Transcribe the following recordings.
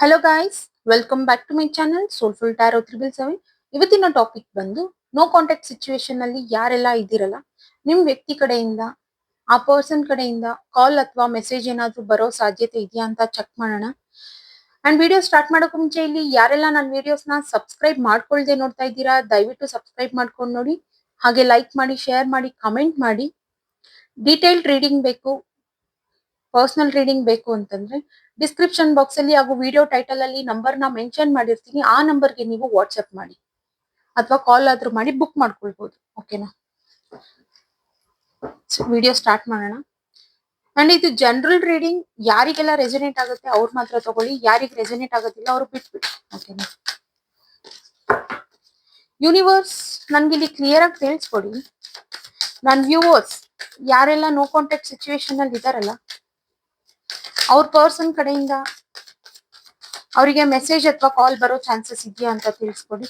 Hello guys welcome back to my channel soulful tarot triple seven ಇವತ್ತಿನ topic ಬಂದು no contact situation ಅಲ್ಲಿ ಯಾರೆಲ್ಲ ಇದ್ದೀರಲ್ಲ, ನಿಮ್ ವ್ಯಕ್ತಿ ಕಡೆಯಿಂದ, ಆ ಪರ್ಸನ್ ಕಡೆಯಿಂದ ಕಾಲ್ ಅಥವಾ ಮೆಸೇಜ್ ಏನಾದ್ರೂ ಬರೋ ಸಾಧ್ಯತೆ ಇದೆಯಾ ಅಂತ ಚೆಕ್ ಮಾಡೋಣ. ಅಂಡ್ ವಿಡಿಯೋ ಸ್ಟಾರ್ಟ್ ಮಾಡೋಕೆ ಮುಂಚೆ ಇಲ್ಲಿ ಯಾರೆಲ್ಲ ನನ್ನ ವಿಡಿಯೋಸ್ನ ಸಬ್ಸ್ಕ್ರೈಬ್ ಮಾಡ್ಕೊಳ್ದೆ ನೋಡ್ತಾ ಇದ್ದೀರಾ, ದಯವಿಟ್ಟು ಸಬ್ಸ್ಕ್ರೈಬ್ ಮಾಡ್ಕೊಂಡು ನೋಡಿ. ಹಾಗೆ ಲೈಕ್ ಮಾಡಿ ಶೇರ್ ಮಾಡಿ ಕಮೆಂಟ್ ಮಾಡಿ. ಡೀಟೇಲ್ಡ್ ರೀಡಿಂಗ್ ಬೇಕು. ಪರ್ಸನಲ್ ರೀಡಿಂಗ್ ಬೇಕು ಅಂತಂದ್ರೆ ಡಿಸ್ಕ್ರಿಪ್ಷನ್ ಬಾಕ್ಸ್ ಅಲ್ಲಿ ಹಾಗೂ ವಿಡಿಯೋ ಟೈಟಲ್ ಅಲ್ಲಿ ನಂಬರ್ನ ಮೆನ್ಷನ್ ಮಾಡಿರ್ತೀನಿ, ಆ ನಂಬರ್ಗೆ ನೀವು ವಾಟ್ಸ್ಆಪ್ ಮಾಡಿ. ಅಥವಾ ಕಾಲ್ ಆದ್ರೂ ಮಾಡಿ ಬುಕ್ ಮಾಡ್ಕೊಳ್ಬಹುದು ಓಕೆನಾ ವಿಡಿಯೋ ಸ್ಟಾರ್ಟ್ ಮಾಡೋಣ. ಅಂಡ್ ಇದು ಜನರಲ್ ರೀಡಿಂಗ್ ಯಾರಿಗೆಲ್ಲ ರೆಸಿನೇಟ್ ಆಗುತ್ತೆ ಅವ್ರು ಮಾತ್ರ ತಗೊಳ್ಳಿ, ಯಾರಿಗೆ ರೆಸಿನೇಟ್ ಆಗೋದಿಲ್ಲ ಅವ್ರು ಬಿಟ್ಬಿಡಿ. ಓಕೆನಾ ಯೂನಿವರ್ಸ್ ನನ್ಗೆ ಇಲ್ಲಿ ಕ್ಲಿಯರ್ ಆಗಿ ತಿಳಿಸ್ಕೊಡಿ. ನನ್ನ ವ್ಯೂವರ್ಸ್ ಯಾರೆಲ್ಲ ನೋ ಕಾಂಟ್ಯಾಕ್ಟ್ ಸಿಚುವೇಶನ್ ಅಲ್ಲಿ ಇದಾರಲ್ಲ ಅವ್ರ ಪರ್ಸನ್ ಕಡೆಯಿಂದ ಅವರಿಗೆ ಮೆಸೇಜ್ ಅಥವಾ ಕಾಲ್ ಬರೋ ಚಾನ್ಸಸ್ ಇದೆಯಾ ಅಂತ ತಿಳಿಸ್ಕೊಡಿ.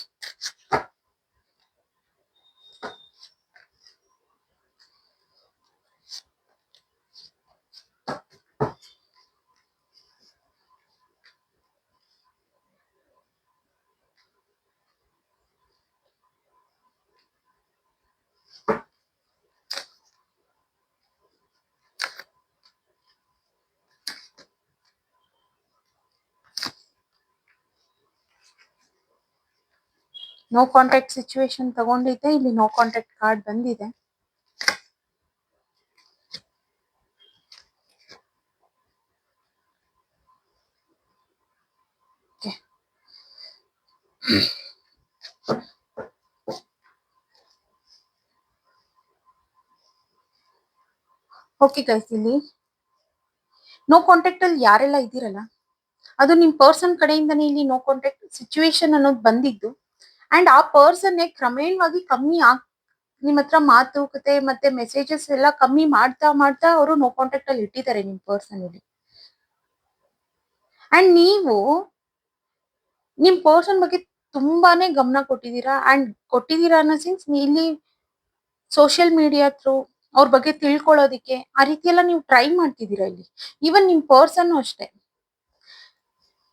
ನೋ ಕಾಂಟ್ಯಾಕ್ಟ್ ಸಿಚುವೇಶನ್ ತಗೊಂಡಿದ್ದೆ, ಇಲ್ಲಿ ನೋ ಕಾಂಟ್ಯಾಕ್ಟ್ ಕಾರ್ಡ್ ಬಂದಿದೆ. ಓಕೆ ಗೈಸ್ ಇಲ್ಲಿ ನೋ ಕಾಂಟ್ಯಾಕ್ಟ್ ಅಲ್ಲಿ ಯಾರೆಲ್ಲ ಇದ್ದೀರಲ್ಲ, ಅದು ನಿಮ್ ಪರ್ಸನ್ ಕಡೆಯಿಂದನೇ ಇಲ್ಲಿ ನೋ ಕಾಂಟ್ಯಾಕ್ಟ್ ಸಿಚುವೇಶನ್ ಅನ್ನೋದು ಬಂದಿದ್ದು. ಅಂಡ್ ಆ ಪರ್ಸನ್ ಕ್ರಮೇಣವಾಗಿ ಕಮ್ಮಿ ಆಗ್ ನಿಮ್ ಹತ್ರ ಮಾತುಕತೆ ಮತ್ತೆ ಮೆಸೇಜಸ್ ಎಲ್ಲ ಕಮ್ಮಿ ಮಾಡ್ತಾ ಮಾಡ್ತಾ ಅವರು ನೋ ಕಾಂಟ್ಯಾಕ್ಟ್ ಅಲ್ಲಿ ಇಟ್ಟಿದ್ದಾರೆ ನಿಮ್ ಪರ್ಸನ್ ಇಲ್ಲಿ ಅಂಡ್ ನೀವು ನಿಮ್ ಪರ್ಸನ್ ಬಗ್ಗೆ ತುಂಬಾನೇ ಗಮನ ಕೊಟ್ಟಿದ್ದೀರಾ? ಅಂಡ್ ಕೊಟ್ಟಿದ್ದೀರಾ ಅನ್ನೋ ಸಿನ್ಸ್ ಇಲ್ಲಿ ಸೋಷಿಯಲ್ ಮೀಡಿಯಾ ಥ್ರೂ ಅವ್ರ ಬಗ್ಗೆ ತಿಳ್ಕೊಳ್ಳೋದಿಕ್ಕೆ ಆ ರೀತಿ ಎಲ್ಲ ನೀವು ಟ್ರೈ ಮಾಡ್ತಿದ್ದೀರಾ ಇಲ್ಲಿ? ಈವನ್ ನಿಮ್ ಪರ್ಸನ್ ಅಷ್ಟೇ.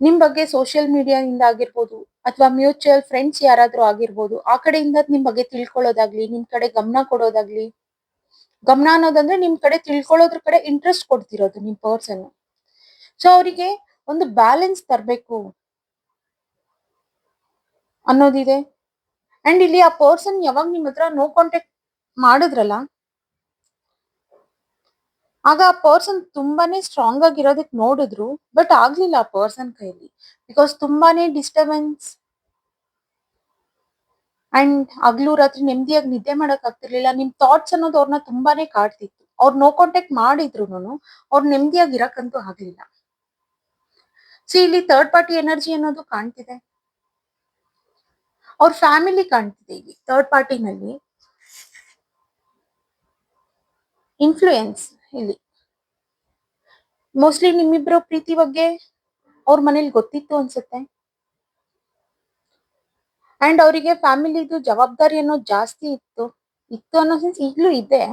ನಿಮ್ ಬಗ್ಗೆ ಸೋಷಿಯಲ್ ಮೀಡಿಯಾದಿಂದ ಆಗಿರ್ಬೋದು ಅಥವಾ ಮ್ಯೂಚುವಲ್ ಫ್ರೆಂಡ್ಸ್ ಯಾರಾದ್ರೂ ಆಗಿರ್ಬೋದು, ಆ ಕಡೆಯಿಂದ ನಿಮ್ ಬಗ್ಗೆ ತಿಳ್ಕೊಳ್ಳೋದಾಗ್ಲಿ, ನಿಮ್ ಕಡೆ ಗಮನ ಕೊಡೋದಾಗ್ಲಿ, ಗಮನ ಅನ್ನೋದಂದ್ರೆ ನಿಮ್ ಕಡೆ ತಿಳ್ಕೊಳ್ಳೋದ್ರ ಕಡೆ ಇಂಟ್ರೆಸ್ಟ್ ಕೊಡ್ತಿರೋದು ನಿಮ್ ಪರ್ಸನ್ ಸೊ ಅವರಿಗೆ ಒಂದು ಬ್ಯಾಲೆನ್ಸ್ ತರಬೇಕು ಅನ್ನೋದಿದೆ. ಅಂಡ್ ಇಲ್ಲಿ ಆ ಪರ್ಸನ್ ಯಾವಾಗ ನಿಮ್ ಹತ್ರ ನೋ ಕಾಂಟ್ಯಾಕ್ಟ್ ಮಾಡಿದ್ರಲ್ಲ ಆಗ ಆ ಪರ್ಸನ್ ತುಂಬಾನೇ ಸ್ಟ್ರಾಂಗ್ ಆಗಿರೋದಕ್ಕೆ ನೋಡಿದ್ರು ಬಟ್ ಆಗ್ಲಿಲ್ಲ ಆ ಪರ್ಸನ್ ಕೈಲಿ. ಬಿಕಾಸ್ ತುಂಬಾನೇ ಡಿಸ್ಟರ್ಬೆನ್ಸ್ ಅಂಡ್ ಹಗ್ಲು ರಾತ್ರಿ ನೆಮ್ಮದಿಯಾಗಿ ನಿದ್ದೆ ಮಾಡಕ್ ಆಗ್ತಿರ್ಲಿಲ್ಲ. ನಿಮ್ ಥಾಟ್ಸ್ ಅನ್ನೋದು ಅವ್ರನ್ನ ತುಂಬಾನೇ ಕಾಡ್ತಿತ್ತು. ಅವ್ರು ನೋ ಕಾಂಟ್ಯಾಕ್ಟ್ ಮಾಡಿದ್ರು ಅವ್ರು ನೆಮ್ಮದಿಯಾಗಿ ಇರಕ್ಕಂತೂ ಆಗ್ಲಿಲ್ಲ. ಸಿ ಇಲ್ಲಿ ಥರ್ಡ್ ಪಾರ್ಟಿ ಎನರ್ಜಿ ಅನ್ನೋದು ಕಾಣ್ತಿದೆ. ಅವ್ರ ಫ್ಯಾಮಿಲಿ ಕಾಣ್ತಿದೆ ಇಲ್ಲಿ ಥರ್ಡ್ ಪಾರ್ಟಿನಲ್ಲಿ ಇನ್ಫ್ಲೂಯೆನ್ಸ್ ಇಲ್ಲಿ ಮೋಸ್ಟ್ಲಿ ನಿಮ್ಮಿಬ್ರು ಪ್ರೀತಿ ಬಗ್ಗೆ ಅವ್ರ ಮನೇಲಿ ಗೊತ್ತಿತ್ತು ಅನ್ಸುತ್ತೆ ಅಂಡ್ ಅವರಿಗೆ ಫ್ಯಾಮಿಲಿದು ಜವಾಬ್ದಾರಿ ಅನ್ನೋದು ಜಾಸ್ತಿ ಇತ್ತು ಇತ್ತು ಅನ್ನೋ ಸೆನ್ಸ್ ಈಗಲೂ ಇದೆ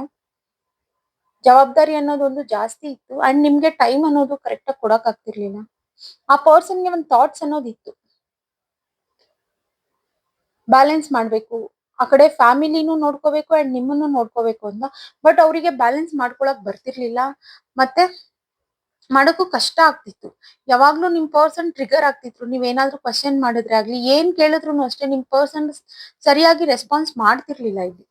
ಜವಾಬ್ದಾರಿ ಅನ್ನೋದು ಒಂದು ಜಾಸ್ತಿ ಇತ್ತು ಅಂಡ್ ನಿಮ್ಗೆ ಟೈಮ್ ಅನ್ನೋದು ಕರೆಕ್ಟ್ ಆಗಿ ಕೊಡಕ್ ಆಗ್ತಿರ್ಲಿಲ್ಲ ಆ ಪರ್ಸನ್ಗೆ ಒಂದು ಥಾಟ್ಸ್ ಅನ್ನೋದು ಇತ್ತು ಬ್ಯಾಲೆನ್ಸ್ ಮಾಡ್ಬೇಕು ಆ ಕಡೆ ಫ್ಯಾಮಿಲಿನೂ ನೋಡ್ಕೋಬೇಕು ಅಂಡ್ ನಿಮ್ಮನ್ನು ನೋಡ್ಕೋಬೇಕು ಅಂತ. ಬಟ್ ಅವರಿಗೆ ಬ್ಯಾಲೆನ್ಸ್ ಮಾಡ್ಕೊಳಕ್ ಬರ್ತಿರ್ಲಿಲ್ಲ. ಮತ್ತೆ ಮಾಡೋಕ್ಕೂ ಕಷ್ಟ ಆಗ್ತಿತ್ತು. ಯಾವಾಗ್ಲೂ ನಿಮ್ ಪರ್ಸನ್ ಟ್ರಿಗರ್ ಆಗ್ತಿದ್ರು. ನೀವೇನಾದ್ರೂ ಕ್ವಶನ್ ಮಾಡಿದ್ರೆ ಆಗ್ಲಿ, ಏನ್ ಕೇಳಿದ್ರು ಅಷ್ಟೇ ನಿಮ್ ಪರ್ಸನ್ ಸರಿಯಾಗಿ ರೆಸ್ಪಾನ್ಸ್ ಮಾಡ್ತಿರ್ಲಿಲ್ಲ ಇಲ್ಲಿ.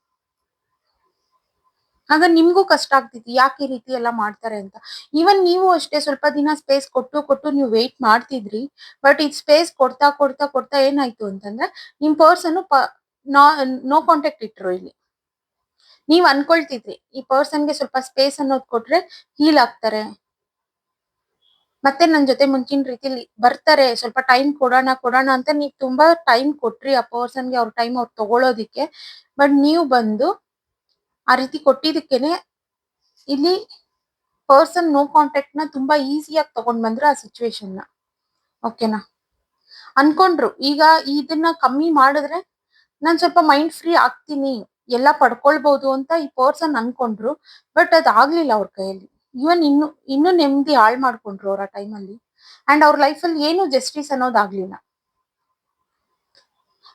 ಆಗ ನಿಮ್ಗೂ ಕಷ್ಟ ಆಗ್ತಿತ್ತು. ಯಾಕೆ ಈ ರೀತಿ ಎಲ್ಲ ಮಾಡ್ತಾರೆ ಅಂತ. ಈವನ್ ನೀವು ಅಷ್ಟೇ ಸ್ವಲ್ಪ ದಿನ ಸ್ಪೇಸ್ ಕೊಟ್ಟು ಕೊಟ್ಟು ನೀವು ವೆಯ್ಟ್ ಮಾಡ್ತಿದ್ರಿ. ಬಟ್ ಈ ಸ್ಪೇಸ್ ಕೊಡ್ತಾ ಕೊಡ್ತಾ ಕೊಡ್ತಾ ಏನಾಯ್ತು ಅಂತಂದ್ರೆ, ನಿಮ್ ಪರ್ಸನ್ ನೋ ಕಾಂಟ್ಯಾಕ್ಟ್ ಇಟ್ರು ಇಲ್ಲಿ. ನೀವ್ ಅನ್ಕೊಳ್ತಿದ್ರಿ, ಈ ಪರ್ಸನ್ಗೆ ಸ್ವಲ್ಪ ಸ್ಪೇಸ್ ಅನ್ನೋದು ಕೊಟ್ರೆ ಹೀಲ್ ಆಗ್ತಾರೆ. ಮತ್ತೆ ನನ್ ಜೊತೆ ಮುಂಚಿನ ರೀತಿಲಿ ಬರ್ತಾರೆ, ಸ್ವಲ್ಪ ಟೈಮ್ ಕೊಡೋಣ ಕೊಡೋಣ ಅಂತ ನೀವ್ ತುಂಬಾ ಟೈಮ್ ಕೊಟ್ರಿ ಆ ಪರ್ಸನ್ಗೆ ಅವ್ರ ಟೈಮ್ ಅವ್ರು ತಗೊಳೋದಿಕ್ಕೆ. ಬಟ್ ನೀವು ಬಂದು ಆ ರೀತಿ ಕೊಟ್ಟಿದ್ದಕ್ಕೇನೆ ಇಲ್ಲಿ ಪರ್ಸನ್ ನೋ ಕಾಂಟ್ಯಾಕ್ಟ್ನ ತುಂಬಾ ಈಸಿಯಾಗಿ ತಗೊಂಡ್ ಬಂದ್ರು ಆ ಸಿಚುವೇಶನ್ನ. ಓಕೆನಾ ಅನ್ಕೊಂಡ್ರು. ಈಗ ಇದನ್ನ ಕಮ್ಮಿ ಮಾಡಿದ್ರೆ ನಾನ್ ಸ್ವಲ್ಪ ಮೈಂಡ್ ಫ್ರೀ ಆಗ್ತೀನಿ, ಎಲ್ಲ ಪಡ್ಕೊಳ್ಬಹುದು ಅಂತ ಈ ಪರ್ಸನ್ ಅನ್ಕೊಂಡ್ರು ಬಟ್ ಅದ್ ಆಗ್ಲಿಲ್ಲ ಅವ್ರ ಕೈಯಲ್ಲಿ. ಇವನ್ ಇನ್ನು ಇನ್ನು ನೆಮ್ಮದಿ ಹಾಳು ಮಾಡ್ಕೊಂಡ್ರು ಅವ್ರ ಟೈಮಲ್ಲಿ ಅಂಡ್ ಅವ್ರ ಲೈಫಲ್ಲಿ ಏನು ಜಸ್ಟಿಸ್ ಅನ್ನೋದಾಗ್ಲಿಲ್ಲ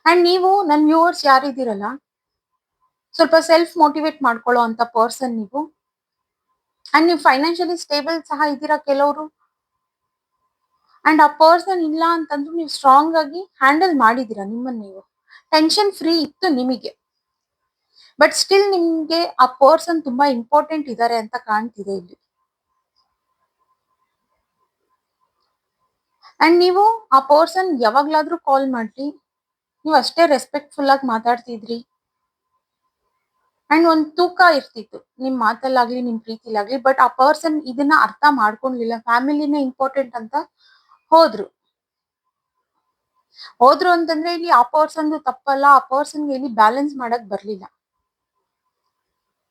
ಅಂಡ್ ನೀವು ನನ್ನ ವ್ಯೂವರ್ಸ್ ಯಾರಿದ್ದೀರಲ್ಲ, ಸ್ವಲ್ಪ ಸೆಲ್ಫ್ ಮೋಟಿವೇಟ್ ಮಾಡ್ಕೊಳ್ಳೋ ಅಂತ ಪರ್ಸನ್ ನೀವು. ಅಂಡ್ ನೀವು ಫೈನಾನ್ಷಿಯಲಿ ಸ್ಟೇಬಲ್ ಸಹ ಇದ್ದೀರಾ ಕೆಲವರು. ಅಂಡ್ ಆ ಪರ್ಸನ್ ಇಲ್ಲ ಅಂತಂದ್ರೂ ನೀವು ಸ್ಟ್ರಾಂಗ್ ಆಗಿ ಹ್ಯಾಂಡಲ್ ಮಾಡಿದೀರಾ ನಿಮ್ಮನ್ನ ನೀವು. ಟೆನ್ಷನ್ ಫ್ರೀ ಇತ್ತು ನಿಮಗೆ. ಬಟ್ ಸ್ಟಿಲ್ ನಿಮ್ಗೆ ಆ ಪರ್ಸನ್ ತುಂಬಾ ಇಂಪಾರ್ಟೆಂಟ್ ಇದ್ದಾರೆ ಅಂತ ಕಾಣ್ತಿದೆ ಇಲ್ಲಿ. ಅಂಡ್ ನೀವು ಆ ಪರ್ಸನ್ ಯಾವಾಗ್ಲಾದ್ರೂ ಕಾಲ್ ಮಾಡ್ಲಿ ನೀವು ಅಷ್ಟೇ ರೆಸ್ಪೆಕ್ಟ್ಫುಲ್ ಆಗಿ ಮಾತಾಡ್ತಿದ್ರಿ. ಅಂಡ್ ಒಂದ್ ತೂಕ ಇರ್ತಿತ್ತು. ನಿಮ್ ಮಾತಲ್ಲಾಗ್ಲಿ, ನಿಮ್ ಪ್ರೀತಿಲಾಗ್ಲಿ ಬಟ್ ಆ ಪರ್ಸನ್ ಇದನ್ನ ಅರ್ಥ ಮಾಡ್ಕೊಂಡ್ಲಿಲ್ಲ ಫ್ಯಾಮಿಲಿನೇ ಇಂಪಾರ್ಟೆಂಟ್ ಅಂತ ಹೋದ್ರು. ಹೋದ್ರು ಅಂತಂದ್ರೆ ಇಲ್ಲಿ ಆ ಪರ್ಸನ್ ತಪ್ಪಲ್ಲ, ಆ ಪರ್ಸನ್ಗೆ ಇಲ್ಲಿ ಬ್ಯಾಲೆನ್ಸ್ ಮಾಡಕ್ ಬರ್ಲಿಲ್ಲ.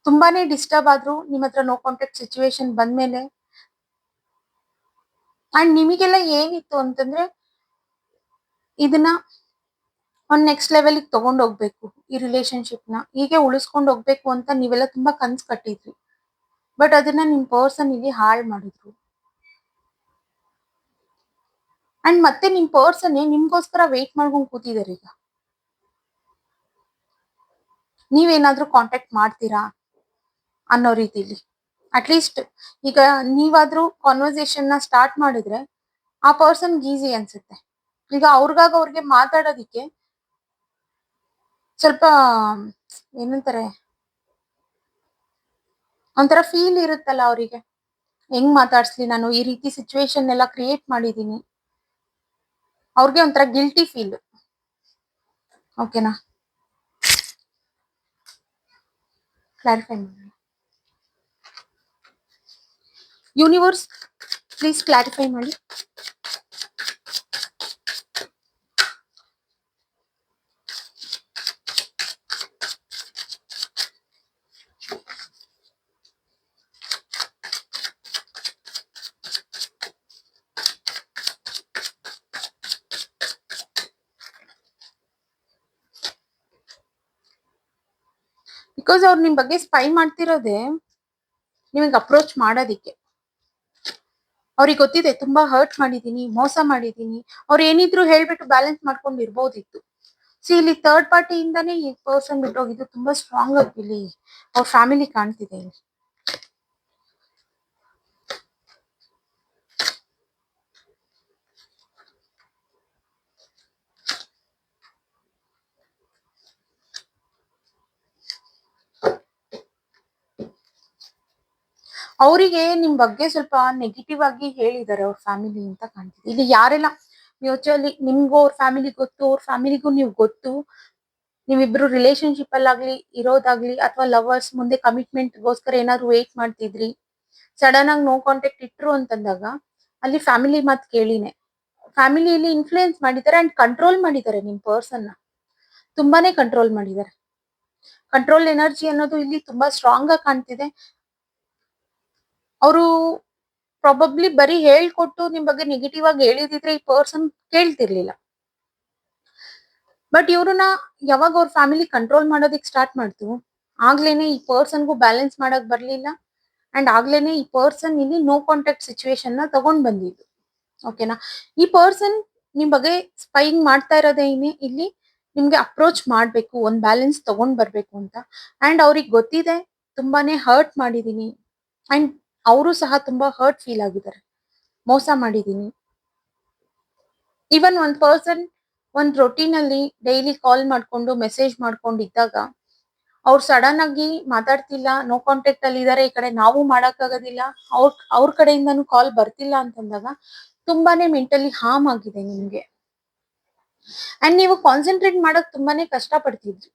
ತುಂಬಾನೇ ಡಿಸ್ಟರ್ಬ್ ಆದ್ರು, ನಿಮ್ ಹತ್ರ ನೋ ಕಾಂಟ್ಯಾಕ್ಟ್ ಸಿಚುವೇಶನ್ ಬಂದ್ಮೇಲೆ. ಅಂಡ್ ನಿಮಗೆಲ್ಲ ಏನಿತ್ತು ಅಂತಂದ್ರೆ, ಇದನ್ನ ಒಂದ್ ನೆಕ್ಸ್ಟ್ ಲೆವೆಲ್ಗೆ ತಗೊಂಡ್ ಹೋಗ್ಬೇಕು, ಈ ರಿಲೇಶನ್ಶಿಪ್ನ. ಹೀಗೆ ಉಳಿಸ್ಕೊಂಡ್ ಹೋಗ್ಬೇಕು ಅಂತ ನೀವೆಲ್ಲ ತುಂಬಾ ಕನ್ಸ್ ಕಟ್ಟಿದ್ರಿ. ಬಟ್ ಅದನ್ನ ನಿಮ್ ಪರ್ಸನ್ ಇಲ್ಲಿ ಹಾಳ್ ಮಾಡಿದ್ರು. ಅಂಡ್ ಮತ್ತೆ ನಿಮ್ ಪರ್ಸನ್ ನಿಮ್ಗೋಸ್ಕರ ವೇಟ್ ಮಾಡ್ಕೊಂಡು ಕೂತಿದ್ದಾರೆ ಈಗ. ನೀವೇನಾದ್ರೂ ಕಾಂಟ್ಯಾಕ್ಟ್ ಮಾಡ್ತೀರಾ ಅನ್ನೋ ರೀತಿಲಿ. ಅಟ್ಲೀಸ್ಟ್ ಈಗ ನೀವಾದ್ರೂ ಕಾನ್ವರ್ಸೇಷನ್ನ ಸ್ಟಾರ್ಟ್ ಮಾಡಿದ್ರೆ ಆ ಪರ್ಸನ್ ಈಸಿ ಅನ್ಸುತ್ತೆ. ಈಗ ಅವ್ರಿಗಾಗ ಅವ್ರಿಗೆ ಮಾತಾಡೋದಿಕ್ಕೆ ಸ್ವಲ್ಪ, ಏನಂತಾರೆ, ಒಂಥರ ಫೀಲ್ ಇರುತ್ತಲ್ಲ ಅವರಿಗೆ. ಹೆಂಗ್ ಮಾತಾಡ್ಸ್ಲಿ ನಾನು ಈ ರೀತಿ ಸಿಚುವೇಶನ್ ಎಲ್ಲ ಕ್ರಿಯೇಟ್ ಮಾಡಿದೀನಿ ಅವ್ರಿಗೆ ಒಂಥರ ಗಿಲ್ಟಿ ಫೀಲ್ ಓಕೆನಾ ಕ್ಲಾರಿಫೈ ಮಾಡಿ ಯೂನಿವರ್ಸ್ ಪ್ಲೀಸ್ ಕ್ಲಾರಿಫೈ ಮಾಡಿ. ಬಿಕಾಸ್ ಅವ್ರು ನಿಮ್ ಬಗ್ಗೆ ಸ್ಪೈ ಮಾಡ್ತಿರೋದೆ ನಿಮಗೆ ಅಪ್ರೋಚ್ ಮಾಡೋದಿಕ್ಕೆ. ಅವ್ರಿಗೆ ಗೊತ್ತಿದೆ, ತುಂಬಾ ಹರ್ಟ್ ಮಾಡಿದೀನಿ, ಮೋಸ ಮಾಡಿದೀನಿ. ಅವ್ರು ಏನಿದ್ರು ಹೇಳ್ಬಿಟ್ಟು ಬ್ಯಾಲೆನ್ಸ್ ಮಾಡ್ಕೊಂಡು ಇರ್ಬೋದಿತ್ತು. ಸೊ ಇಲ್ಲಿ ಥರ್ಡ್ ಪಾರ್ಟಿಯಿಂದಾನೇ ಈ ಪರ್ಸನ್ ಬಿಟ್ಟೋಗಿದ್ದು ತುಂಬಾ ಸ್ಟ್ರಾಂಗ್ ಆಗಿ ಇಲ್ಲಿ ಅವ್ರ ಫ್ಯಾಮಿಲಿ ಕಾಣ್ತಿದೆ ಇಲ್ಲಿ. ಅವರಿಗೆ ನಿಮ್ ಬಗ್ಗೆ ಸ್ವಲ್ಪ ನೆಗೆಟಿವ್ ಆಗಿ ಹೇಳಿದ್ದಾರೆ ಅವ್ರ ಫ್ಯಾಮಿಲಿ ಅಂತ ಕಾಣ್ತಿದೆ. ಇಲ್ಲಿ ಯಾರೆಲ್ಲ ಮ್ಯೂಚುವಲಿ ನಿಮ್ಗೂ ಅವ್ರ ಫ್ಯಾಮಿಲಿ ಗೊತ್ತು, ಅವ್ರ ಫ್ಯಾಮಿಲಿಗೂ ನೀವು ಗೊತ್ತು, ನೀವಿಬ್ರು ರಿಲೇಶನ್ಶಿಪ್ ಅಲ್ಲಾಗ್ಲಿ, ಇರೋದಾಗ್ಲಿ, ಅಥವಾ ಲವರ್ಸ್ ಮುಂದೆ ಕಮಿಟ್ಮೆಂಟ್ ಗೋಸ್ಕರ ಏನಾದ್ರು ವೇಟ್ ಮಾಡ್ತಿದ್ರಿ ಸಡನ್ ಆಗಿ ನೋ ಕಾಂಟ್ಯಾಕ್ಟ್ ಇಟ್ರು ಅಂತಂದಾಗ ಅಲ್ಲಿ ಫ್ಯಾಮಿಲಿ ಮಾತ್ ಕೇಳಿನೇ. ಫ್ಯಾಮಿಲಿಯಲ್ಲಿ ಇನ್ಫ್ಲೂಯೆನ್ಸ್ ಮಾಡಿದ್ದಾರೆ ಅಂಡ್ ಕಂಟ್ರೋಲ್ ಮಾಡಿದ್ದಾರೆ ನಿಮ್ ಪರ್ಸನ್ನ. ತುಂಬಾನೇ ಕಂಟ್ರೋಲ್ ಮಾಡಿದ್ದಾರೆ ಕಂಟ್ರೋಲ್ ಎನರ್ಜಿ ಅನ್ನೋದು ಇಲ್ಲಿ ತುಂಬಾ ಸ್ಟ್ರಾಂಗ್ ಆಗಿ ಕಾಣ್ತಿದೆ. ಅವರು ಪ್ರಾಬಬ್ಲಿ ಬರೀ ಹೇಳ್ಕೊಟ್ಟು ನಿಮ್ ಬಗ್ಗೆ ನೆಗೆಟಿವ್ ಆಗಿ ಹೇಳಿದಿದ್ರೆ ಈ ಪರ್ಸನ್ ಕೇಳ್ತಿರ್ಲಿಲ್ಲ. ಬಟ್ ಇವ್ರನ್ನ ಯಾವಾಗ ಅವ್ರ ಫ್ಯಾಮಿಲಿ ಕಂಟ್ರೋಲ್ ಮಾಡೋದಿಕ್ ಸ್ಟಾರ್ಟ್ ಮಾಡ್ತು, ಆಗ್ಲೇನೆ ಈ ಪರ್ಸನ್ಗೂ ಬ್ಯಾಲೆನ್ಸ್ ಮಾಡಕ್ ಬರ್ಲಿಲ್ಲ ಅಂಡ್ ಆಗ್ಲೇನೆ ಈ ಪರ್ಸನ್ ಇಲ್ಲಿ ನೋ ಕಾಂಟ್ಯಾಕ್ಟ್ ಸಿಚುವೇಶನ್ನ ತಗೊಂಡ್ ಬಂದಿದ್ದು. ಓಕೆನಾ ಈ ಪರ್ಸನ್ ನಿಮ್ ಬಗ್ಗೆ ಸ್ಪೈಯಿಂಗ್ ಮಾಡ್ತಾ ಇರೋದೇನೆ ಇಲ್ಲಿ ನಿಮ್ಗೆ ಅಪ್ರೋಚ್ ಮಾಡ್ಬೇಕು, ಒಂದ್ ಬ್ಯಾಲೆನ್ಸ್ ತಗೊಂಡ್ ಬರ್ಬೇಕು ಅಂತ. ಅಂಡ್ ಅವ್ರಿಗೆ ಗೊತ್ತಿದೆ, ತುಂಬಾನೇ ಹರ್ಟ್ ಮಾಡಿದೀನಿ. ಅಂಡ್ ಅವರು ಸಹ ತುಂಬಾ ಹರ್ಟ್ ಫೀಲ್ ಆಗಿದ್ದಾರೆ. ಮೋಸ ಮಾಡಿದೀನಿ ಈವನ್ ಒಂದ್ ಪರ್ಸನ್ ಒಂದ್ ರೊಟೀನ್ ಅಲ್ಲಿ ಡೈಲಿ ಕಾಲ್ ಮಾಡ್ಕೊಂಡು ಮೆಸೇಜ್ ಮಾಡ್ಕೊಂಡು ಇದ್ದಾಗ ಅವ್ರು ಸಡನ್ ಆಗಿ ಮಾತಾಡ್ತಿಲ್ಲ ನೋ ಕಾಂಟ್ಯಾಕ್ಟ್ ಅಲ್ಲಿ ಇದಾರೆ, ಈ ಕಡೆ ನಾವು ಮಾಡಕ್ಕಾಗೋದಿಲ್ಲ, ಅವ್ರ ಅವ್ರ ಕಡೆಯಿಂದನೂ ಕಾಲ್ ಬರ್ತಿಲ್ಲ ಅಂತಂದಾಗ ತುಂಬಾನೇ ಮೆಂಟಲಿ ಹಾರ್ಮ್ ಆಗಿದೆ ನಿಮ್ಗೆ. ಅಂಡ್ ನೀವು ಕಾನ್ಸಂಟ್ರೇಟ್ ಮಾಡಕ್ ತುಂಬಾನೇ ಕಷ್ಟ ಪಡ್ತಿದ್ರಿ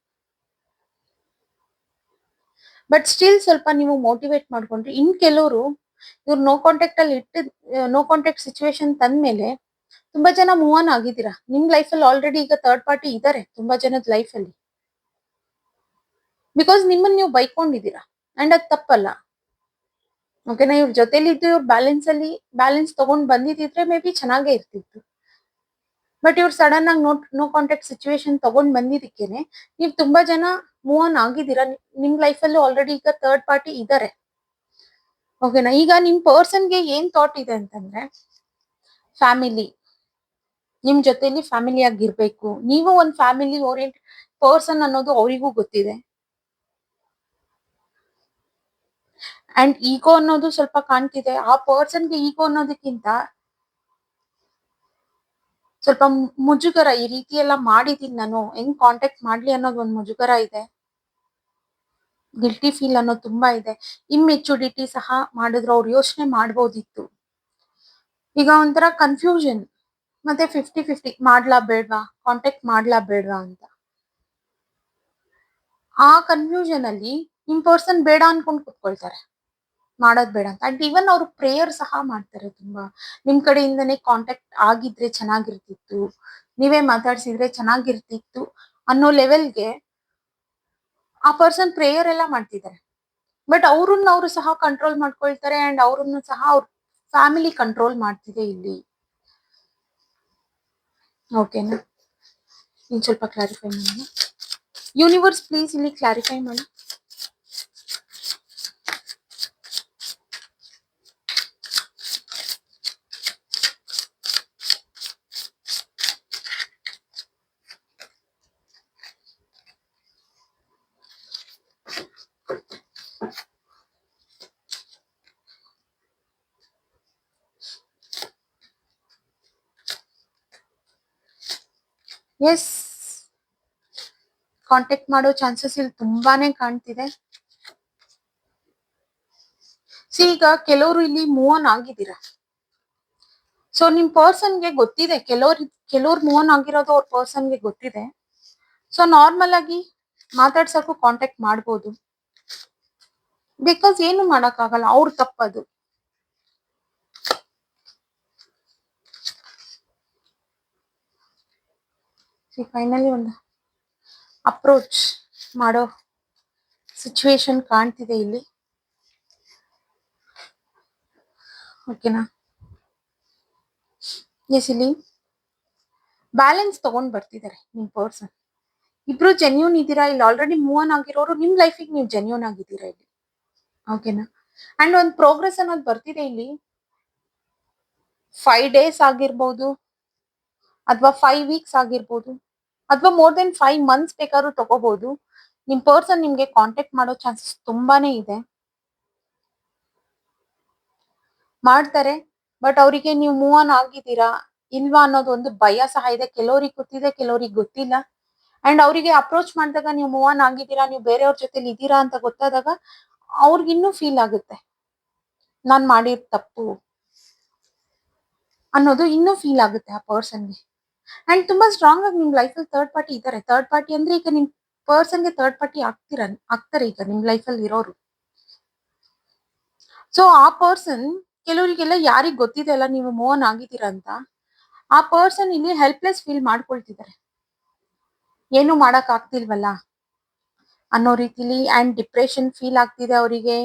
ಬಟ್ ಸ್ಟಿಲ್ ಸ್ವಲ್ಪ ನೀವು ಮೋಟಿವೇಟ್ ಮಾಡ್ಕೊಂಡ್ರಿ, ಇನ್ ಕೆಲವರು ಇವ್ರು ನೋ ಕಾಂಟ್ಯಾಕ್ಟ್ ಅಲ್ಲಿ ಇಟ್ಟು ನೋ ಕಾಂಟ್ಯಾಕ್ಟ್ ಸಿಚುವೇಶನ್ ತಂದ್ಮೇಲೆ ತುಂಬಾ ಜನ ಮೂವ್ ಆನ್ ಆಗಿದ್ದೀರಾ? ನಿಮ್ ಲೈಫ್ ಅಲ್ಲಿ ಆಲ್ರೆಡಿ ಈಗ ಥರ್ಡ್ ಪಾರ್ಟಿ ಇದಾರೆ ತುಂಬಾ ಜನದ ಲೈಫ್ ಅಲ್ಲಿ. ಬಿಕಾಸ್ ನಿಮ್ಮನ್ನ ನೀವು ಬೈಕೊಂಡಿದ್ದೀರಾ? ಅಂಡ್ ಅದು ತಪ್ಪಲ್ಲ. ಓಕೆನಾ ಇವ್ರ ಜೊತೆಲಿ ಇದ್ದು ಇವ್ರ ಬ್ಯಾಲೆನ್ಸ್ ಅಲ್ಲಿ ಬ್ಯಾಲೆನ್ಸ್ ತಗೊಂಡ್ ಬಂದಿದ್ರೆ ಮೇ ಬಿ ಚೆನ್ನಾಗೇ ಇರ್ತಿತ್ತು. ಬಟ್ ಇವ್ರು ಸಡನ್ ಆಗಿ ನೋ ನೋ ಕಾಂಟ್ಯಾಕ್ಟ್ ಸಿಚುವೇಶನ್ ತಗೊಂಡ್ ಬಂದಿದ್ದಕ್ಕೇನೆ, ನೀವು ತುಂಬಾ ಜನ ಮೂವ್ ಆನ್ ಆಗಿದ್ದೀರಾ? ನಿಮ್ ಲೈಫ್ ಅಲ್ಲಿ ಆಲ್ರೆಡಿ ಈಗ ಥರ್ಡ್ ಪಾರ್ಟಿ ಇದಾರೆ. ಓಕೆನಾ ಈಗ ನಿಮ್ ಪರ್ಸನ್ಗೆ ಏನ್ ಥಾಟ್ ಇದೆ ಅಂತಂದ್ರೆ ಫ್ಯಾಮಿಲಿ ನಿಮ್ ಜೊತೆಲಿ ಫ್ಯಾಮಿಲಿ ಆಗಿರ್ಬೇಕು. ನೀವು ಒಂದ್ ಫ್ಯಾಮಿಲಿ ಓರಿಯಂಟ್ ಪರ್ಸನ್ ಅನ್ನೋದು ಅವರಿಗೂ ಗೊತ್ತಿದೆ. ಅಂಡ್ ಈಗೋ ಅನ್ನೋದು ಸ್ವಲ್ಪ ಕಾಣ್ತಿದೆ. ಆ ಪರ್ಸನ್ಗೆ ಈಗೋ ಅನ್ನೋದಕ್ಕಿಂತ ಸ್ವಲ್ಪ ಮುಜುಗರ ಈ ರೀತಿ ಎಲ್ಲ ಮಾಡಿದೀನಿ ನಾನು. ಹೆಂಗ್ ಕಾಂಟ್ಯಾಕ್ಟ್ ಮಾಡ್ಲಿ ಅನ್ನೋದು ಒಂದು ಮುಜುಗರ ಇದೆ. ಗಿಲ್ಟಿ ಫೀಲ್ ಅನ್ನೋದು ತುಂಬಾ ಇದೆ. ಇಮ್ಮೆಚುರಿಟಿ ಸಹ ಮಾಡಿದ್ರು, ಅವ್ರು ಯೋಚನೆ ಮಾಡ್ಬೋದಿತ್ತು. ಈಗ ಒಂಥರ ಕನ್ಫ್ಯೂಷನ್ ಮತ್ತೆ ಫಿಫ್ಟಿ ಫಿಫ್ಟಿ ಮಾಡ್ಲಾ ಬೇಡ್ವಾ? ಕಾಂಟ್ಯಾಕ್ಟ್ ಮಾಡ್ಲಾ ಬೇಡ್ವಾ ಅಂತ. ಆ ಕನ್ಫ್ಯೂಷನ್ ಅಲ್ಲಿ ಇನ್ ಪರ್ಸನ್ ಬೇಡ ಅನ್ಕೊಂಡ್ ಕುತ್ಕೊಳ್ತಾರೆ. ಮಾಡೋದ್ ಬೇಡ ಅಂತ. ಅಂಡ್ ಈವನ್ ಅವ್ರು ಪ್ರೇಯರ್ ಸಹ ಮಾಡ್ತಾರೆ ತುಂಬಾ. ನಿಮ್ ಕಡೆಯಿಂದನೇ ಕಾಂಟ್ಯಾಕ್ಟ್ ಆಗಿದ್ರೆ ಚೆನ್ನಾಗಿರ್ತಿತ್ತು. ನೀವೇ ಮಾತಾಡ್ಸಿದ್ರೆ ಚೆನ್ನಾಗಿರ್ತಿತ್ತು ಅನ್ನೋ ಲೆವೆಲ್ಗೆ ಆ ಪರ್ಸನ್ ಪ್ರೇಯರ್ ಎಲ್ಲ ಮಾಡ್ತಿದ್ದಾರೆ. ಬಟ್ ಅವ್ರನ್ನ ಅವರು ಸಹ ಕಂಟ್ರೋಲ್ ಮಾಡ್ಕೊಳ್ತಾರೆ ಅಂಡ್ ಅವ್ರನ್ನ ಸಹ ಅವ್ರ ಫ್ಯಾಮಿಲಿ ಕಂಟ್ರೋಲ್ ಮಾಡ್ತಿದೆ ಇಲ್ಲಿ. ಓಕೆನಾ ಇನ್ ಸ್ವಲ್ಪ ಕ್ಲಾರಿಫೈ ಮಾಡಿ ಯೂನಿವರ್ಸ್ ಪ್ಲೀಸ್ ಇಲ್ಲಿ ಕ್ಲಾರಿಫೈ ಮಾಡಿ. ಎಸ್ ಕಾಂಟ್ಯಾಕ್ಟ್ ಮಾಡೋ ಚಾನ್ಸಸ್ ಇಲ್ಲಿ ತುಂಬಾನೇ ಕಾಣ್ತಿದೆ. ಈಗ ಕೆಲವರು ಇಲ್ಲಿ ಮೂವ್ ಆನ್ ಆಗಿದ್ದೀರಾ? ಸೊ ನಿಮ್ ಪರ್ಸನ್ಗೆ ಗೊತ್ತಿದೆ, ಕೆಲವ್ರ ಕೆಲವ್ರು ಮೂವ್ ಆನ್ ಆಗಿರೋದು ಅವ್ರ ಪರ್ಸನ್ಗೆ ಗೊತ್ತಿದೆ. ಸೊ ನಾರ್ಮಲ್ ಆಗಿ ಮಾತಾಡ್ಸಕ್ಕೂ ಕಾಂಟ್ಯಾಕ್ಟ್ ಮಾಡ್ಬೋದು. ಬಿಕಾಸ್ ಏನು ಮಾಡೋಕ್ಕಾಗಲ್ಲ, ಅವ್ರ ತಪ್ಪದು. ಫೈನಲಿ ಒಂದು ಅಪ್ರೋಚ್ ಮಾಡೋ ಸಿಚುವೇಶನ್ ಕಾಣ್ತಿದೆ ಇಲ್ಲಿ. ಓಕೆನಾ ಎಸ್ ಇಲ್ಲಿ ಬ್ಯಾಲೆನ್ಸ್ ತಗೊಂಡ್ ಬರ್ತಿದ್ದಾರೆ ನಿಮ್ ಪರ್ಸನ್ ಇಬ್ರು ಜೆನ್ಯೂನ್ ಇದ್ದೀರಾ ಇಲ್ಲಿ? ಆಲ್ರೆಡಿ ಮೂವ್ ಆನ್ ಆಗಿರೋರು ನಿಮ್ ಲೈಫಿಗೆ ನೀವು ಜೆನ್ಯೂನ್ ಆಗಿದ್ದೀರಾ ಇಲ್ಲಿ? ಓಕೆನಾ ಅಂಡ್ ಒಂದು ಪ್ರೋಗ್ರೆಸ್ ಅನ್ನೋದು ಬರ್ತಿದೆ ಇಲ್ಲಿ. ಫೈವ್ ಡೇಸ್ ಆಗಿರ್ಬೋದು ಅಥವಾ ಫೈವ್ ವೀಕ್ಸ್ ಆಗಿರ್ಬೋದು, ಅಥವಾ ಮೋರ್ ದೆನ್ ಫೈವ್ ಮಂತ್ಸ್ ಬೇಕಾದ್ರೂ ತಗೋಬಹುದು ನಿಮ್ ಪರ್ಸನ್ ನಿಮ್ಗೆ ಕಾಂಟ್ಯಾಕ್ಟ್ ಮಾಡೋ ಚಾನ್ಸಸ್ ತುಂಬಾನೇ ಇದೆ. ಮಾಡ್ತಾರೆ ಬಟ್ ಅವರಿಗೆ ನೀವು ಮೂವ್ ಆನ್ ಆಗಿದ್ದೀರಾ, ಇಲ್ವಾ ಅನ್ನೋದು ಒಂದು ಭಯ ಸಹ ಇದೆ. ಕೆಲವ್ರಿಗೆ ಗೊತ್ತಿದೆ, ಕೆಲವ್ರಿಗೆ ಗೊತ್ತಿಲ್ಲ. ಅಂಡ್ ಅವರಿಗೆ ಅಪ್ರೋಚ್ ಮಾಡಿದಾಗ ನೀವು ಮೂವ್ ಆನ್ ಆಗಿದ್ದೀರಾ, ನೀವು ಬೇರೆಯವ್ರ ಜೊತೆಲಿ ಇದ್ದೀರಾ ಅಂತ ಗೊತ್ತಾದಾಗ ಅವ್ರಿಗೆ ಇನ್ನೂ ಫೀಲ್ ಆಗುತ್ತೆ. ನಾನ್ ಮಾಡಿದ ತಪ್ಪು ಅನ್ನೋದು ಇನ್ನೂ ಫೀಲ್ ಆಗುತ್ತೆ ಆ ಪರ್ಸನ್ಗೆ ಅಂಡ್ ತುಂಬಾ ಸ್ಟ್ರಾಂಗ್ ಆಗಿ ನಿಮ್ ಲೈಫಲ್ಲಿ ಥರ್ಡ್ ಪಾರ್ಟಿ ಇದ್ದಾರೆ ಥರ್ಡ್ ಪಾರ್ಟಿ ಅಂದ್ರೆ ಈಗ ನಿಮ್ ಪರ್ಸನ್ಗೆ ಥರ್ಡ್ ಪಾರ್ಟಿ ಆಗ್ತೀರ, ಆಗ್ತಾರೆ ಈಗ ನಿಮ್ ಲೈಫಲ್ಲಿ ಇರೋರು. ಸೊ ಆ ಪರ್ಸನ್ ಕೆಲವರಿಗೆಲ್ಲ ಯಾರಿಗ್ ಗೊತ್ತಿದೆ ಅಲ್ಲ, ನೀವು ಮೋನ್ ಆಗಿದ್ದೀರಾ ಅಂತ, ಆ ಪರ್ಸನ್ ಇಲ್ಲಿ ಹೆಲ್ಪ್ಲೆಸ್ ಫೀಲ್ ಮಾಡ್ಕೊಳ್ತಿದ್ದಾರೆ. ಏನು ಮಾಡಕ್ ಆಗ್ತಿಲ್ವಲ್ಲ ಅನ್ನೋ ರೀತಿಲಿ ಅಂಡ್ ಡಿಪ್ರೆಷನ್ ಫೀಲ್ ಆಗ್ತಿದೆ ಅವರಿಗೆ.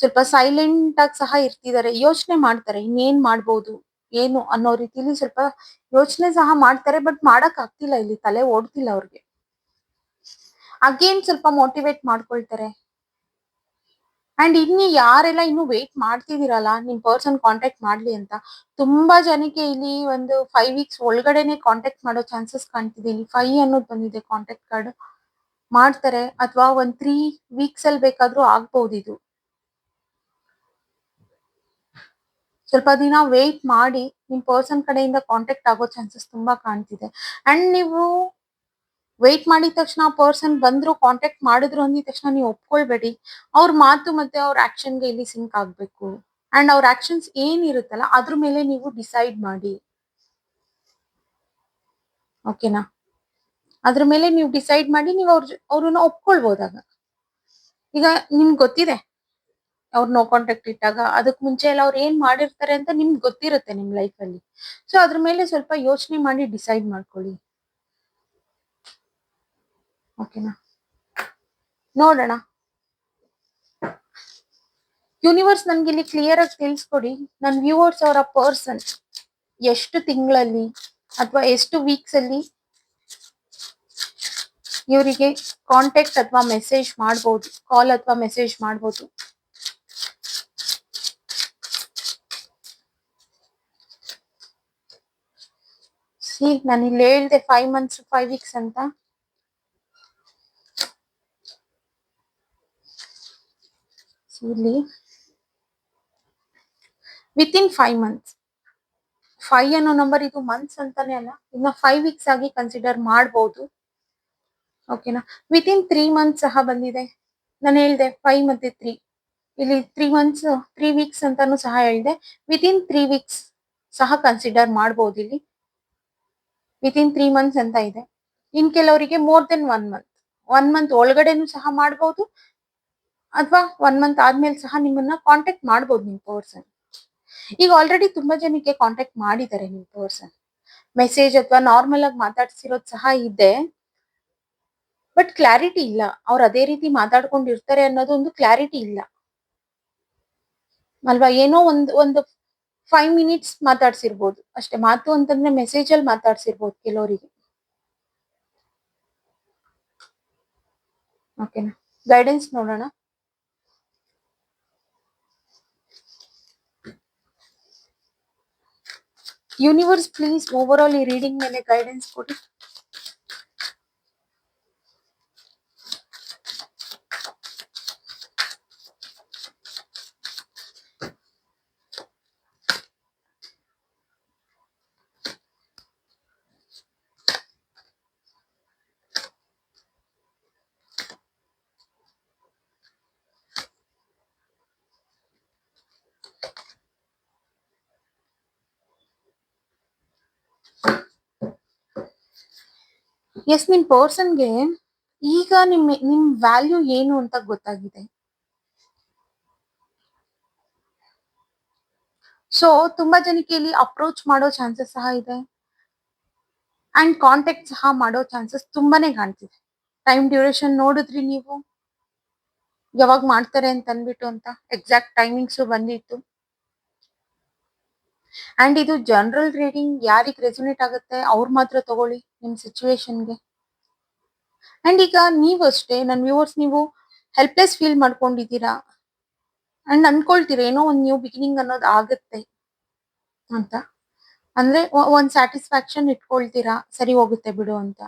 ಸ್ವಲ್ಪ ಸೈಲೆಂಟ್ ಆಗಿ ಸಹ ಇರ್ತಿದ್ದಾರೆ. ಯೋಚನೆ ಮಾಡ್ತಾರೆ, ಇನ್ನೇನ್ ಮಾಡ್ಬೋದು? ಏನು ಅನ್ನೋ ರೀತಿಲಿ ಸ್ವಲ್ಪ ಯೋಚನೆ ಸಹ ಮಾಡ್ತಾರೆ ಬಟ್ ಮಾಡಕ್ ಆಗ್ತಿಲ್ಲ, ಇಲ್ಲಿ ತಲೆ ಓಡ್ತಿಲ್ಲ ಅವ್ರಿಗೆ. ಅಗೇನ್ ಸ್ವಲ್ಪ ಮೋಟಿವೇಟ್ ಮಾಡ್ಕೊಳ್ತಾರೆ. ಅಂಡ್ ಇನ್ನು ಯಾರೆಲ್ಲ ಇನ್ನು ವೇಟ್ ಮಾಡ್ತಿದಿರಲ್ಲ ನಿಮ್ ಪರ್ಸನ್ ಕಾಂಟ್ಯಾಕ್ಟ್ ಮಾಡ್ಲಿ ಅಂತ, ತುಂಬಾ ಜನಕ್ಕೆ ಇಲ್ಲಿ ಒಂದು ಫೈವ್ ವೀಕ್ಸ್ ಒಳಗಡೆನೆ ಕಾಂಟ್ಯಾಕ್ಟ್ ಮಾಡೋ ಚಾನ್ಸಸ್ ಕಾಣ್ತಿದೆ. ಇಲ್ಲಿ ಫೈವ್ ಅನ್ನೋದು ಬಂದಿದೆ ಕಾಂಟ್ಯಾಕ್ಟ್ ಕಾರ್ಡ್ ಮಾಡ್ತಾರೆ, ಅಥವಾ ಒಂದ್ ತ್ರೀ ವೀಕ್ಸ್ ಅಲ್ಲಿ ಬೇಕಾದ್ರೂ ಆಗ್ಬಹುದು ಇದು. ಸ್ವಲ್ಪ ದಿನ ವೇಟ್ ಮಾಡಿ ನಿಮ್ ಪರ್ಸನ್ ಕಡೆಯಿಂದ ಕಾಂಟ್ಯಾಕ್ಟ್ ಆಗೋ ಚಾನ್ಸಸ್ ತುಂಬಾ ಕಾಣ್ತಿದೆ. ಅಂಡ್ ನೀವು ವೇಟ್ ಮಾಡಿದ ತಕ್ಷಣ ಪರ್ಸನ್ ಬಂದ್ರು ಕಾಂಟ್ಯಾಕ್ಟ್ ಮಾಡಿದ್ರು ಅಂದಿದ ತಕ್ಷಣ ನೀವು ಒಪ್ಕೊಳ್ಬೇಡಿ. ಅವ್ರ ಮಾತು ಮತ್ತೆ ಅವ್ರ ಆಕ್ಷನ್ಗೆ ಇಲ್ಲಿ ಸಿಂಕ್ ಆಗ್ಬೇಕು. ಅಂಡ್ ಅವ್ರ ಆಕ್ಷನ್ಸ್ ಏನಿರುತ್ತಲ್ಲ ಅದ್ರ ಮೇಲೆ ನೀವು ಡಿಸೈಡ್ ಮಾಡಿ. ಓಕೆನಾ ಅದ್ರ ಮೇಲೆ ನೀವು ಡಿಸೈಡ್ ಮಾಡಿ ನೀವು ಅವ್ರ, ಅವ್ರನ್ನ ಒಪ್ಕೊಳ್ಬೋದಾಗ ಈಗ ನಿಮ್ಗೆ ಗೊತ್ತಿದೆ ಅವ್ರ ನೋ ಕಾಂಟ್ಯಾಕ್ಟ್ ಇಟ್ಟಾಗ ಅದಕ್ಕೆ ಮುಂಚೆ ಎಲ್ಲ ಅವ್ರು ಏನ್ ಮಾಡಿರ್ತಾರೆ ಅಂತ ನಿಮ್ಗೆ ಗೊತ್ತಿರುತ್ತೆ ನಿಮ್ ಅಲ್ಲಿ. ಸೊ ಅದ್ರ ಮೇಲೆ ಸ್ವಲ್ಪ ಯೋಚನೆ ಮಾಡಿ ಡಿಸೈಡ್ ಮಾಡ್ಕೊಳ್ಳಿ. ಓಕೆನಾ ನೋಡೋಣ. ಯೂನಿವರ್ಸ್ ನನ್ಗೆ ಇಲ್ಲಿ ಕ್ಲಿಯರ್ ಆಗಿ ತಿಳಿಸ್ಕೊಡಿ. ನನ್ನ ವ್ಯೂವರ್ಸ್ ಅವರ ಪರ್ಸನ್ ಎಷ್ಟು ತಿಂಗಳಲ್ಲಿ ಅಥವಾ ಎಷ್ಟು ವೀಕ್ಸ್ ಅಲ್ಲಿ ಇವರಿಗೆ ಕಾಂಟ್ಯಾಕ್ಟ್ ಅಥವಾ ಮೆಸೇಜ್ ಮಾಡ್ಬೋದು ಕಾಲ್ ಅಥವಾ ಮೆಸೇಜ್ ಮಾಡ್ಬೋದು. ಸಿ, ನಾನು ಇಲ್ಲಿ ಹೇಳ್ದೆ ಫೈವ್ ಮಂತ್ಸ್ ಫೈವ್ ವೀಕ್ಸ್ ಅಂತ. ಇಲ್ಲಿ within five months five ಅನ್ನೋ ನಂಬರ್ ಇದು ಮಂತ್ಸ್ ಅಂತಾನೆ ಅಲ್ಲ. ಇನ್ನ ಫೈವ್ ವೀಕ್ಸ್ ಆಗಿ ಕನ್ಸಿಡರ್ ಮಾಡಬಹುದು ಓಕೆನಾ ವಿತ್ ಇನ್ ತ್ರೀ ಮಂತ್ಸ್ ಸಹ ಬಂದಿದೆ. ನಾನು ಹೇಳ್ದೆ ಫೈವ್ ಮತ್ತೆ ತ್ರೀ ಇಲ್ಲಿ ತ್ರೀ ಮಂತ್ಸ್ ತ್ರೀ ವೀಕ್ಸ್ ಅಂತಾನು ಸಹ ಹೇಳಿದೆ. ವಿತ್ ಇನ್ ತ್ರೀ ವೀಕ್ಸ್ ಸಹ ಕನ್ಸಿಡರ್ ಮಾಡಬಹುದು ಇಲ್ಲಿ. ವಿತ್ ಇನ್ ತ್ರೀ ಮಂತ್ಸ್ ಅಂತ ಇದೆ. ಇನ್ ಕೆಲವರಿಗೆ more than one month one month ಒಳಗಡೆನು ಸಹ ಮಾಡಬಹುದು ಅಥವಾ ಒನ್ ಮಂತ್ ಆದ್ಮೇಲೆ ಸಹ ನಿಮ್ಮನ್ನ ಕಾಂಟ್ಯಾಕ್ಟ್ ಮಾಡಬಹುದು ನಿಮ್ ಪರ್ಸನ್ ಈಗ ಆಲ್ರೆಡಿ ತುಂಬಾ ಜನಕ್ಕೆ ಕಾಂಟ್ಯಾಕ್ಟ್ ಮಾಡಿದ್ದಾರೆ ನಿಮ್ ಪರ್ಸನ್ ಮೆಸೇಜ್ ಅಥವಾ ನಾರ್ಮಲ್ ಆಗಿ ಮಾತಾಡ್ಸಿರೋದು ಸಹ ಇದೆ. ಬಟ್ ಕ್ಲಾರಿಟಿ ಇಲ್ಲ. ಅವ್ರು ಅದೇ ರೀತಿ ಮಾತಾಡ್ಕೊಂಡಿರ್ತಾರೆ ಅನ್ನೋದು ಒಂದು ಕ್ಲಾರಿಟಿ ಇಲ್ಲ. ಅಲ್ವಾ? ಏನೋ ಒಂದು ಒಂದು ಫೈವ್ ಮಿನಿಟ್ಸ್ ಮಾತಾಡ್ಸಿರ್ಬೋದು. ಅಷ್ಟೇ ಮಾತು ಅಂತಂದ್ರೆ ಮೆಸೇಜ್ ಅಲ್ಲಿ ಮಾತಾಡ್ಸಿರ್ಬೋದು ಕೆಲವರಿಗೆ. ಓಕೆನಾ ಗೈಡೆನ್ಸ್ ನೋಡೋಣ. ಯೂನಿವರ್ಸ್ ಪ್ಲೀಸ್ ಓವರ್ ಆಲ್ ಈ ರೀಡಿಂಗ್ ಮೇಲೆ ಗೈಡೆನ್ಸ್ ಕೊಡಿ. ಎಸ್ ನಿಮ್ ಪರ್ಸನ್ಗೆ ಈಗ ನಿಮ್ ನಿಮ್ ವ್ಯಾಲ್ಯೂ ಏನು ಅಂತ ಗೊತ್ತಾಗಿದೆ? ಸೊ ತುಂಬಾ ಜನಕ್ಕೆ ಇಲ್ಲಿ ಅಪ್ರೋಚ್ ಮಾಡೋ ಚಾನ್ಸಸ್ ಸಹ ಇದೆ. ಅಂಡ್ ಕಾಂಟ್ಯಾಕ್ಟ್ ಸಹ ಮಾಡೋ ಚಾನ್ಸಸ್ ತುಂಬಾನೇ ಕಾಣ್ತಿದೆ. ಟೈಮ್ ಡ್ಯೂರೇಷನ್ ನೋಡಿದ್ರಿ ನೀವು? ಯಾವಾಗ ಮಾಡ್ತಾರೆ ಅಂತ ಅಂದ್ಬಿಟ್ಟು ಅಂತ ಎಕ್ಸಾಕ್ಟ್ ಟೈಮಿಂಗ್ಸ್ ಬಂದಿತ್ತು. ಅಂಡ್ ಇದು ಜನರಲ್ ರೀಡಿಂಗ್ ಯಾರಿಗೆ ರೆಸೊನೇಟ್ ಆಗುತ್ತೆ, ಅವ್ರು ಮಾತ್ರ ತಗೊಳ್ಳಿ ನಿಮ್ ಸಿಚುವೇಶನ್ಗೆ ಅಂಡ್ ಈಗ ನೀವು ಅಷ್ಟೇ ನನ್ನ ವ್ಯೂವರ್ಸ್ ನೀವು ಹೆಲ್ಪ್ಲೆಸ್ ಫೀಲ್ ಮಾಡ್ಕೊಂಡಿದ್ದೀರಾ? ಅಂಡ್ ಅನ್ಕೊಳ್ತೀರ, ಏನೋ ಒಂದು ನ್ಯೂ ಬಿಗಿನಿಂಗ್ ಅನ್ನೋದು ಆಗುತ್ತೆ ಅಂತ? ಅಂದ್ರೆ ಒಂದ್ ಸ್ಯಾಟಿಸ್ಫ್ಯಾಕ್ಷನ್ ಇಟ್ಕೊಳ್ತೀರಾ, ಸರಿ ಹೋಗುತ್ತೆ ಬಿಡು ಅಂತ?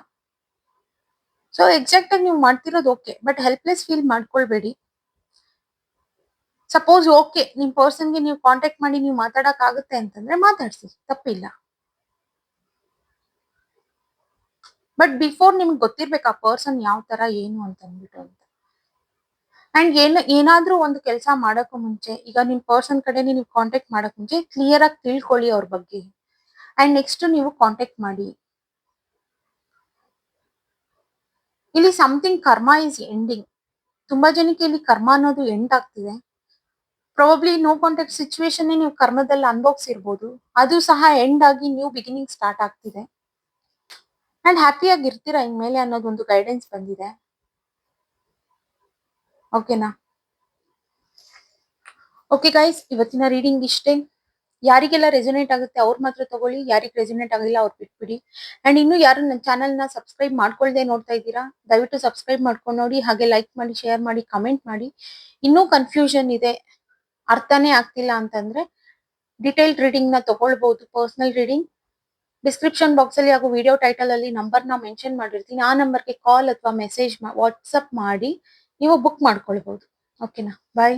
ಸೊ ಎಕ್ಸಾಕ್ಟ್ ಆಗಿ ನೀವು ಮಾಡ್ತಿರೋದು ಓಕೆ ಬಟ್ ಹೆಲ್ಪ್ಲೆಸ್ ಫೀಲ್ ಮಾಡ್ಕೊಳ್ಬೇಡಿ. ಸಪೋಸ್ ಓಕೆ ನಿಮ್ ಪರ್ಸನ್ಗೆ ನೀವು ಕಾಂಟ್ಯಾಕ್ಟ್ ಮಾಡಿ, ನೀವು ಮಾತಾಡಕ್ ಆಗುತ್ತೆ ಅಂತಂದ್ರೆ ಮಾತಾಡ್ಸಿ, ತಪ್ಪಿಲ್ಲ. ಬಟ್ ಬಿಫೋರ್ ನಿಮ್ಗೆ ಗೊತ್ತಿರ್ಬೇಕು ಆ ಪರ್ಸನ್ ಯಾವ ತರ, ಏನು ಅಂತ ಅಂದ್ಬಿಟ್ಟು ಅಂತ. ಅಂಡ್ ಏನ, ಏನಾದ್ರೂ ಒಂದು ಕೆಲಸ ಮಾಡೋಕ್ಕೂ ಮುಂಚೆ, ಈಗ ನಿಮ್ ಪರ್ಸನ್ ಕಡೆ ನೀವು ಕಾಂಟ್ಯಾಕ್ಟ್ ಮಾಡಕ್ ಮುಂಚೆ ಕ್ಲಿಯರ್ ಆಗಿ ತಿಳ್ಕೊಳ್ಳಿ ಅವ್ರ ಬಗ್ಗೆ. ಅಂಡ್ ನೆಕ್ಸ್ಟ್ ನೀವು ಕಾಂಟ್ಯಾಕ್ಟ್ ಮಾಡಿ. ಇಲ್ಲಿ ಸಮಥಿಂಗ್ ಕರ್ಮ ಇಸ್ ಎಂಡಿಂಗ್ ತುಂಬಾ ಜನಕ್ಕೆ ಇಲ್ಲಿ ಕರ್ಮ ಅನ್ನೋದು ಎಂಡ್ ಆಗ್ತಿದೆ. ಪ್ರಾಬಬ್ಲಿ ನೋ ಕಾಂಟ್ಯಾಕ್ಟ್ ಸಿಚುವೇಶನ್ ನೀವು ಕರ್ಮದಲ್ಲಿ ಅನುಭವಿಸಿರ್ಬೋದು. ಅದು ಸಹ ಎಂಡ್ ಆಗಿ ನ್ಯೂ ಬಿಗಿನಿಂಗ್ ಸ್ಟಾರ್ಟ್ ಆಗ್ತಿದೆ. ಅಂಡ್ ಹ್ಯಾಪಿಯಾಗಿ ಇರ್ತೀರಾ ಇನ್ಮೇಲೆ ಅನ್ನೋದೊಂದು ಗೈಡೆನ್ಸ್ ಬಂದಿದೆ. ಓಕೆನಾ ಓಕೆ ಗೈಸ್ ಇವತ್ತಿನ ರೀಡಿಂಗ್ ಇಷ್ಟೇ. ಯಾರಿಗೆಲ್ಲ ರೆಸೊನೇಟ್ ಆಗುತ್ತೆ ಅವ್ರು ಮಾತ್ರ ತಗೊಳ್ಳಿ, ಯಾರಿಗೆ ರೆಸೊನೇಟ್ ಆಗಿಲ್ಲ ಅವ್ರು ಬಿಟ್ಬಿಡಿ. ಅಂಡ್ ಇನ್ನು ಯಾರು ನನ್ನ ಚಾನಲ್ನ ಸಬ್ಸ್ಕ್ರೈಬ್ ಮಾಡ್ಕೊಳ್ದೆ ನೋಡ್ತಾ ಇದ್ದೀರಾ, ದಯವಿಟ್ಟು ಸಬ್ಸ್ಕ್ರೈಬ್ ಮಾಡ್ಕೊಂಡು ನೋಡಿ, ಹಾಗೆ ಲೈಕ್ ಮಾಡಿ ಶೇರ್ ಮಾಡಿ ಕಮೆಂಟ್ ಮಾಡಿ. ಇನ್ನೂ ಕನ್ಫ್ಯೂಷನ್ ಇದೆ. ಅರ್ಥನೇ ಆಗ್ತಿಲ್ಲ ಅಂತಂದ್ರೆ ಡಿಟೇಲ್ ರೀಡಿಂಗ್ನ ತಗೊಳ್ಬಹುದು ಪರ್ಸನಲ್ ರೀಡಿಂಗ್ ಡಿಸ್ಕ್ರಿಪ್ಷನ್ ಬಾಕ್ಸ್ ಅಲ್ಲಿ ಹಾಗೂ ವಿಡಿಯೋ ಟೈಟಲ್ ಅಲ್ಲಿ ನಂಬರ್ನ ಮೆನ್ಷನ್ ಮಾಡಿರ್ತೀನಿ. ಆ ನಂಬರ್ಗೆ ಕಾಲ್ ಅಥವಾ ಮೆಸೇಜ್ ವಾಟ್ಸಪ್ ಮಾಡಿ, ನೀವು ಬುಕ್ ಮಾಡ್ಕೊಳ್ಬಹುದು ಓಕೆನಾ ಬಾಯ್